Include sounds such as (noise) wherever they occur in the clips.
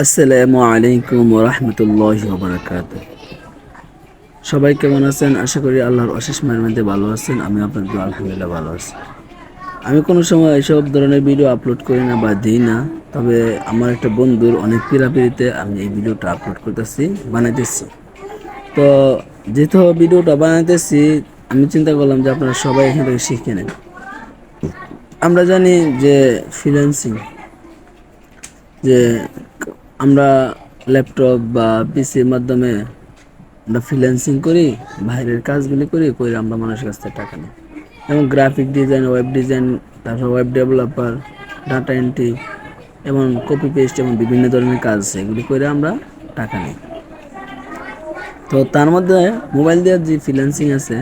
আসসালামু আলাইকুম রহমতুল্লাহ বারাকাত সবাই কেমন আছেন? আশা করি আল্লাহর অশেষ মধ্যে ভালো আছেন। আমি আপনাদের আলহামদুলিল্লাহ ভালো আছি। আমি কোনো সময় এইসব ধরনের ভিডিও আপলোড করি না বা দিই না, তবে আমার একটা বন্ধুর অনেক পিড়াপিড়িতে আমি এই ভিডিওটা আপলোড করতেছি, বানাইতেছি। তো যেহেতু ভিডিওটা বানাইতেছি, আমি চিন্তা করলাম যে আপনারা সবাই এখান থেকে শিখে নেন। আমরা জানি যে ফ্রিল্যান্সিং যে আমরা ল্যাপটপ বা পিসির মাধ্যমে আমরা ফ্রিল্যান্সিং করি, বাইরের কাজগুলি করি করে আমরা মানুষের কাছ থেকে টাকা নিই। যেমন গ্রাফিক ডিজাইন ওয়েব ডিজাইন তারপর ওয়েব ডেভেলপার ডাটা এন্ট্রি এবং কপি পেস্ট এবং বিভিন্ন ধরনের কাজ এগুলি করে আমরা টাকা নিই। তো তার মধ্যে মোবাইল দেওয়ার যে ফ্রিল্যান্সিং আছে,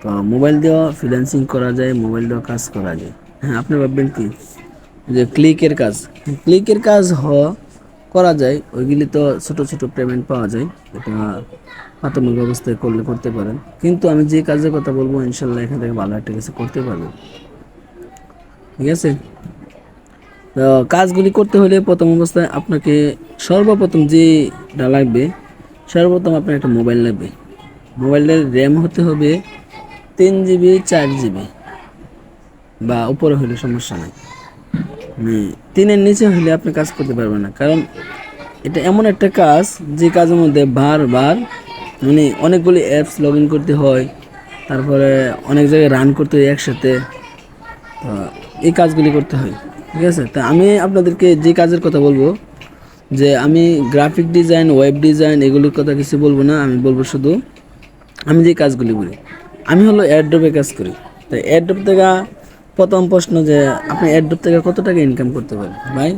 তো মোবাইল দেওয়া ফ্রিল্যান্সিং করা যায় মোবাইল দেওয়া কাজ করা যায়। হ্যাঁ আপনি ভাববেন কি? যে ক্লিকের কাজ ক্লিকের কাজ হ করা যায়, ওইগুলি তো ছোট ছোট পেমেন্ট পাওয়া যায়, এটা প্রাথমিক অবস্থায় করলে করতে পারেন। কিন্তু আমি যে কাজের কথা বলব, ইনশাল্লাহ এখান থেকে ভালো একটা কিছু করতে পারব ঠিক আছে? তো কাজগুলি করতে হলে প্রথম অবস্থায় আপনাকে সর্বপ্রথম যেটা লাগবে, সর্বপ্রথম আপনার একটা মোবাইল লাগবে। মোবাইলের র্যাম হতে হবে তিন জিবি চার জিবি বা উপরে হলে সমস্যা নাই। তিনের নিচে হলে আপনি কাজ করতে পারবেন না। কারণ এটা এমন একটা কাজ, যে কাজের মধ্যে বারবার মানে অনেকগুলি অ্যাপস লগ ইন করতে হয়, তারপরে অনেক জায়গায় রান করতে হয় একসাথে। তো এই কাজগুলি করতে হয়, ঠিক আছে? তা আমি আপনাদেরকে যে কাজের কথা বলব, যে আমি গ্রাফিক ডিজাইন ওয়েব ডিজাইন এগুলির কথা কিছু বলব না, আমি বলব শুধু আমি যে কাজগুলি করি, আমি হলো অ্যাড্রপে কাজ করি। তো অ্যাড্রপ থেকে প্রথম প্রশ্ন যে আপনি অ্যাড্রপ থেকে কত টাকা ইনকাম করতে পারেন ভাই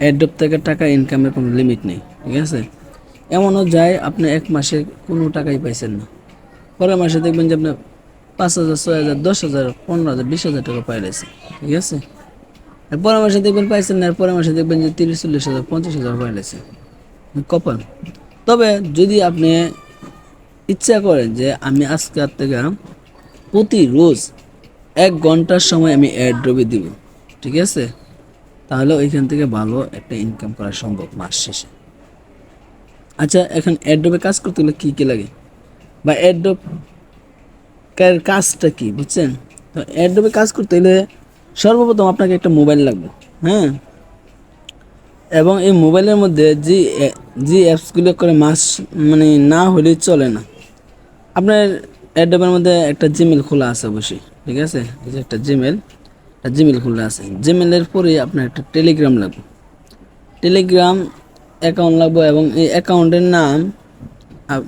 অ্যাড্রপ থেকে টাকা ইনকামের কোনো লিমিট নেই, ঠিক আছে? এমনও যায় আপনি এক মাসে কোনো টাকাই পাইছেন না। পরের মাসে দেখবেন যে আপনি পাঁচ হাজার, ছয় হাজার, দশ হাজার, পনেরো হাজার, বিশ হাজার টাকা পাইলেছে ঠিক আছে? আর পরের মাসে দেখবেন পাইছেন না, আর পরের মাসে দেখবেন যে তিরিশ, চল্লিশ হাজার, পঞ্চাশ হাজার পাইলেছে কপাল। তবে যদি আপনি ইচ্ছা করেন যে আমি আজকের থেকে প্রতি রোজ এক ঘণ্টার সময় আমি অ্যাড্রবে দিব, ঠিক আছে? তাহলে ওইখান থেকে ভালো একটা ইনকাম করা সম্ভব মাস শেষে। আচ্ছা এখন অ্যাড্রবে কাজ করতে গেলে কী কী লাগে? বা অ্যাড্রব কার কাজটা কি, বুঝছেন? তো অ্যাড্রবে কাজ করতে গেলে সর্বপ্রথম আপনাকে একটা মোবাইল লাগবে হ্যাঁ? এবং এই মোবাইলের মধ্যে যে যে অ্যাপসগুলো করে মাস মানে না হলে চলে না। আপনার অ্যাডবের মধ্যে একটা জিমেল খোলা আছে অবশ্যই। ঠিক আছে? এই যে একটা জিমেল একটা জিমেল খোলা আছে। জিমেলের পরে আপনার একটা টেলিগ্রাম লাগবে। টেলিগ্রাম অ্যাকাউন্ট লাগবে এবং এই অ্যাকাউন্টের নাম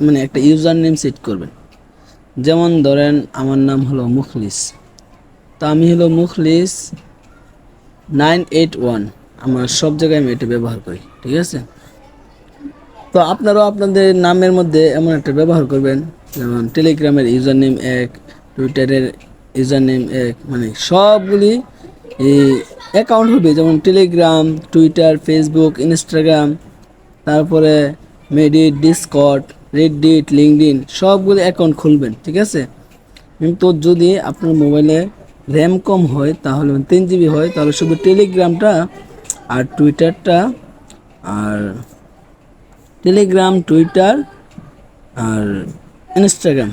মানে একটা ইউজার নেম সেট করবেন। যেমন ধরেন, আমার নাম হলো মুখলিস। তো আমি হলো মুখলিস নাইন এইট ওয়ান আমার সব জায়গায় আমি এটা ব্যবহার করি, ঠিক আছে? তো আপনারাও আপনাদের নামের মধ্যে এমন একটা ব্যবহার করবেন। যেমন টেলিগ্রামের ইউজার নেম এক টুইটারের ইউজার নেম এক মানে সবগুলি অ্যাকাউন্ট হবে, যেমন টেলিগ্রাম টুইটার ফেসবুক ইনস্টাগ্রাম তারপরে মেডিট ডিসকট রেডিট লিঙ্কডিন সবগুলি অ্যাকাউন্ট খুলবেন, ঠিক আছে? কিন্তু যদি আপনার মোবাইলে র্যাম কম হয়, তাহলে তিন জিবি হয়, তাহলে শুধু টেলিগ্রামটা আর টুইটারটা আর টেলিগ্রাম টুইটার আর ইনস্টাগ্রাম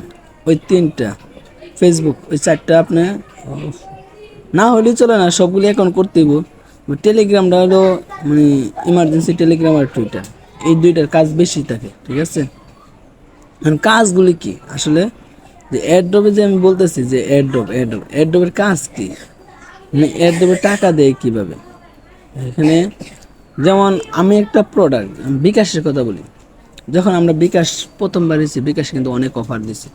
ওই তিনটা। ফেসবুক ওই চারটা আপনি, না হলেই চলে না, সবগুলি অ্যাকাউন্ট করতে টেলিগ্রামটা হলো মানে ইমার্জেন্সি টেলিগ্রাম আর টুইটার এই দুইটার কাজ বেশি থাকে, ঠিক আছে? এখন কাজগুলি কি? আসলে যে অ্যাড্রপে যে আমি বলতেছি যে অ্যাড্রপ অ্যাড্রপ অ্যাড্রপের কাজ কি? মানে অ্যাড্রপে টাকা দেয় কীভাবে? এখানে যেমন আমি একটা প্রোডাক্ট বিকাশের কথা বলি। যখন আমরা বিকাশ, প্রথমবার এসেছি বিকাশ কিন্তু অনেক অফার দিছে।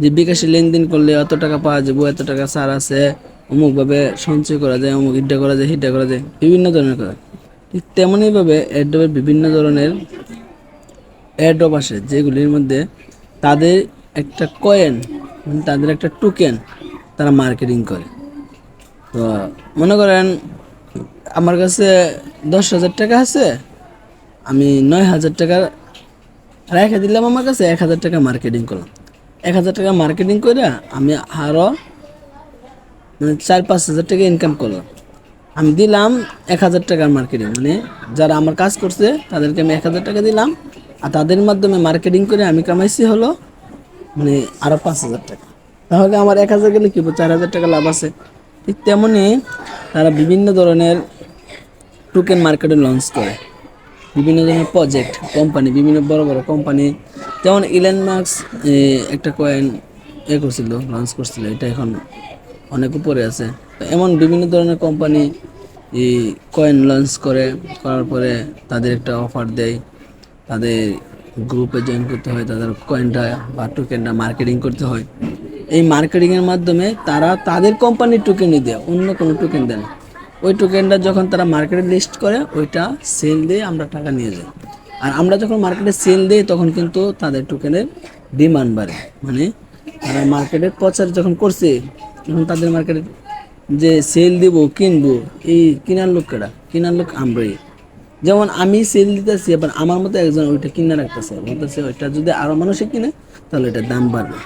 যে বিকাশে লেনদেন করলে এত টাকা পাওয়া যাবে, এত টাকা ছাড় আছে, অমুকভাবে সঞ্চয় করা যায়, অমুক ইডা করা যায় হিটা করা যায়, বিভিন্ন ধরনের করা ঠিক তেমনইভাবে অ্যাড্রপের বিভিন্ন ধরনের অ্যাডপ আসে, যেগুলির মধ্যে তাদের একটা কয়েন মানে তাদের একটা টোকেন তারা মার্কেটিং করে। তো মনে করেন, আমার কাছে দশ হাজার টাকা আছে, আমি নয় হাজার টাকা রেখে দিলাম আমার কাছে, এক হাজার টাকা মার্কেটিং করলাম। এক হাজার টাকা মার্কেটিং করে আমি আরও মানে চার পাঁচ হাজার টাকা ইনকাম করলাম। আমি দিলাম এক হাজার টাকার মার্কেটিং মানে যারা আমার কাজ করছে, তাদেরকে আমি এক হাজার টাকা দিলাম, আর তাদের মাধ্যমে মার্কেটিং করে আমি কামাইছি হলো মানে আরও পাঁচ হাজার টাকা। তাহলে আমার এক হাজার গেলে কি? চার হাজার টাকা লাভ আছে। ঠিক তেমনই তারা বিভিন্ন ধরনের টোকেন মার্কেটে লঞ্চ করে। বিভিন্ন ধরনের প্রজেক্ট কোম্পানি বিভিন্ন বড় বড় কোম্পানি যেমন ইলেন মার্কস একটা কয়েন এ করছিল লঞ্চ করছিল, এটা এখন অনেক উপরে আছে। এমন বিভিন্ন ধরনের কোম্পানি কয়েন লঞ্চ করে, করার পরে তাদের একটা অফার দেয়, তাদের গ্রুপে জয়েন করতে হয়, তাদের কয়েনটা বা টোকেনটা মার্কেটিং করতে হয়। এই মার্কেটিংয়ের মাধ্যমে তারা তাদের কোম্পানির টোকেনই দেয়, অন্য কোনো টোকেন দেয় না। ওই টোকেনটা যখন তারা মার্কেটে লিস্ট করে, ওইটা সেল দিয়ে আমরা টাকা নিয়ে যাই। আর আমরা যখন মার্কেটে সেল দিই, তখন কিন্তু তাদের টোকেনের ডিমান্ড বাড়ে। মানে তারা মার্কেটে প্রচার যখন করছে, তখন তাদের মার্কেটে যে সেল দিব, কিনবো, এই কেনার লোক কেটা কেনার লোক আমরাই। যেমন আমি সেল দিতেছি এবার আমার মতো একজন ওইটা কিনে রাখতেছে। বলতেছে, ওইটা যদি আরও মানুষে কিনে, তাহলে এটার দাম বাড়বে।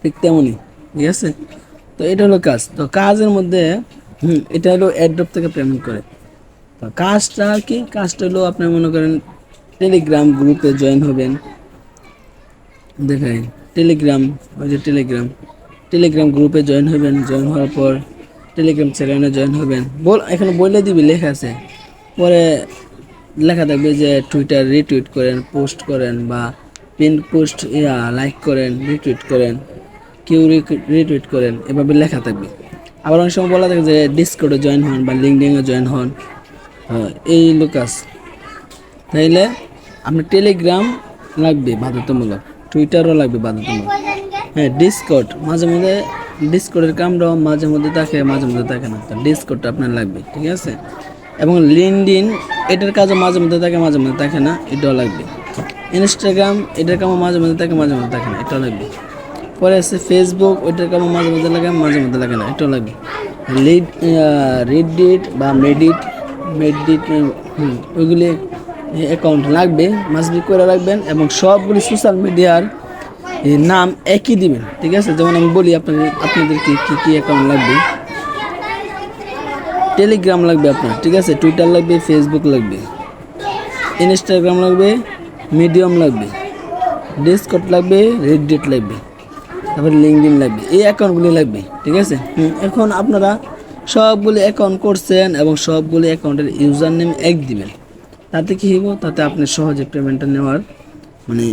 ঠিক তেমনই, ঠিক আছে? তো এটা হলো কাজ। তো কাজের মধ্যে হুম, এটা হলো অ্যাড্রপ থেকে পেমেন্ট করে। তো কাজটা কি? কাজটা হলো আপনি মনে করেন টেলিগ্রাম গ্রুপে জয়েন হবেন। দেখেন টেলিগ্রাম ওই যে টেলিগ্রাম টেলিগ্রাম গ্রুপে জয়েন হবেন জয়েন হওয়ার পর টেলিগ্রাম চ্যানেলে জয়েন হবেন। বল, এখানে বলে দিবি, লেখা আছে। পরে লেখা থাকবে যে টুইটার রিটুইট করেন পোস্ট করেন বা পিন পোস্ট ইয়া লাইক করেন রিটুইট করেন। কেউ রিটুইট করেন, এভাবে লেখা থাকবে। আবার অনেক সময় বলা থাকে যে ডিসকোডে জয়েন হন বা লিঙ্কডিনে জয়েন হন। হ্যাঁ, এই লোকাস তাইলে আপনার টেলিগ্রাম লাগবে বাধ্যতামূলক টুইটারও লাগবে বাধ্যতামূলক। হ্যাঁ ডিসকট মাঝে মধ্যে ডিসকটের কামটাও মাঝে মধ্যে থাকে মাঝে মধ্যে থাকে না। তো ডিসকটটা আপনার লাগবে ঠিক আছে? এবং লিঙ্কডিন এটার কাজও মাঝে মধ্যে থাকে মাঝে মধ্যে থাকে না এটাও লাগবে। ইনস্টাগ্রাম এটার কামও মাঝে মধ্যে থাকে মাঝে মধ্যে থাকে না এটাও লাগবে। পরে আছে ফেসবুক ওইটার কামও মাঝে মধ্যে লাগে, মাঝে মধ্যে লাগে না, এটাও লাগবে লিড রিডিট বা মেডিট মেডিট ওইগুলি অ্যাকাউন্ট লাগবে মাসবি করে রাখবেন এবং সবগুলি সোশ্যাল মিডিয়ার নাম একই দিবেন, ঠিক আছে? যেমন আমি বলি আপনাদের আপনাদের কি, কী অ্যাকাউন্ট লাগবে? টেলিগ্রাম লাগবে আপনার, ঠিক আছে? টুইটার লাগবে ফেসবুক লাগবে। ইনস্টাগ্রাম লাগবে মিডিয়াম লাগবে। ডিসকট লাগবে রেডিট লাগবে। তারপরে লিঙ্কডিন লাগবে। এই অ্যাকাউন্টগুলি লাগবে, ঠিক আছে? এখন আপনারা সবগুলি অ্যাকাউন্ট করছেন এবং সবগুলি অ্যাকাউন্টের ইউজার নেম এক দিবেন। তাতে কি হইব? তাতে আপনি সহজে পেমেন্টটা নেওয়ার মানে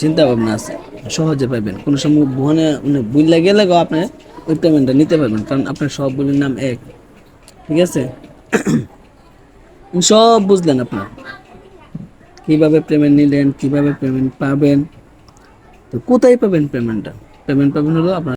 চিন্তা ভাবনা আছে। সহজে পাবেন। কোনো সময় ভনে মানে বুঝলে গেলে আপনি ওই পেমেন্টটা নিতে পারবেন, কারণ আপনার সবগুলির নাম এক, ঠিক আছে? (clears throat) সব বুঝলেন আপনার। কীভাবে পেমেন্ট নিলেন, কীভাবে পেমেন্ট পাবেন, তো কোথায় পাবেন পেমেন্টটা পেমেন্ট পাবেন হলো আপনার